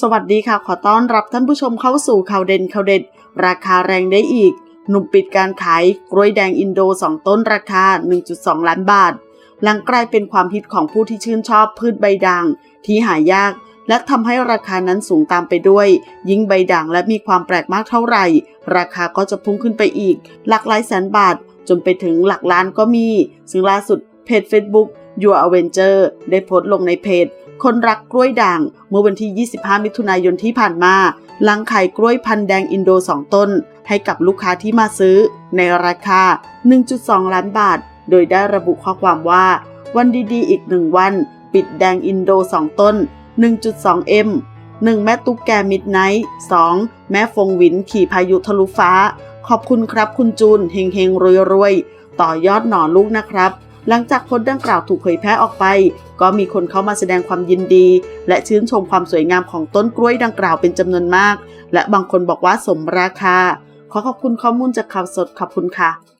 สวัสดีค่ะ ขอต้อนรับท่านผู้ชมเข้าสู่ข่าวเด่นข่าวเด็ด ราคาแรงได้อีก หนุ่มปิดการขายกล้วยแดงอินโด 2 ต้นราคา 1.2 ล้านบาท หลังกลายเป็นความฮิตของผู้ที่ชื่นชอบพืชใบด่าง ที่หายาก และทำให้ราคานั้นสูงตามไปด้วย ยิ่งใบด่างและมีความแปลกมากเท่าไหร่ ราคาก็จะพุ่งขึ้นไปอีก หลักหลายแสนบาท จนไปถึงหลักล้านก็มี ซึ่งล่าสุดเพจ Facebook Your Avenger ได้โพสต์ลงในเพจ คนรักกล้วยด่างเมื่อวันที่ 25 มิถุนายนที่ผ่านมาหลังขายกล้วยพันธุ์แดงอินโด 2 ต้น ให้กับลูกค้าที่มาซื้อ ในราคา 1.2 ล้านบาท โดยได้ระบุข้อความว่า วันดีๆ อีกหนึ่งวัน ปิดแดงอินโด 2 ต้น 1.2 M 1 แม่ตุ๊กแกมิดไนท์2แม่ฟงหวินขี่พายุทะลุฟ้า ขอบคุณครับคุณจูนเฮงเฮงรวยรวยต่อยอดหน่อลูกนะครับ หลังจากโพสต์ดังกล่าวถูกเผยแพร่ออกไป ก็มีคนเข้ามาแสดงความยินดี และชื่นชมความสวยงามของต้นกล้วยดังกล่าวเป็นจำนวนมาก และบางคนบอกว่าสมราคา ขอขอบคุณข้อมูลจากข่าวสดขอบคุณค่ะ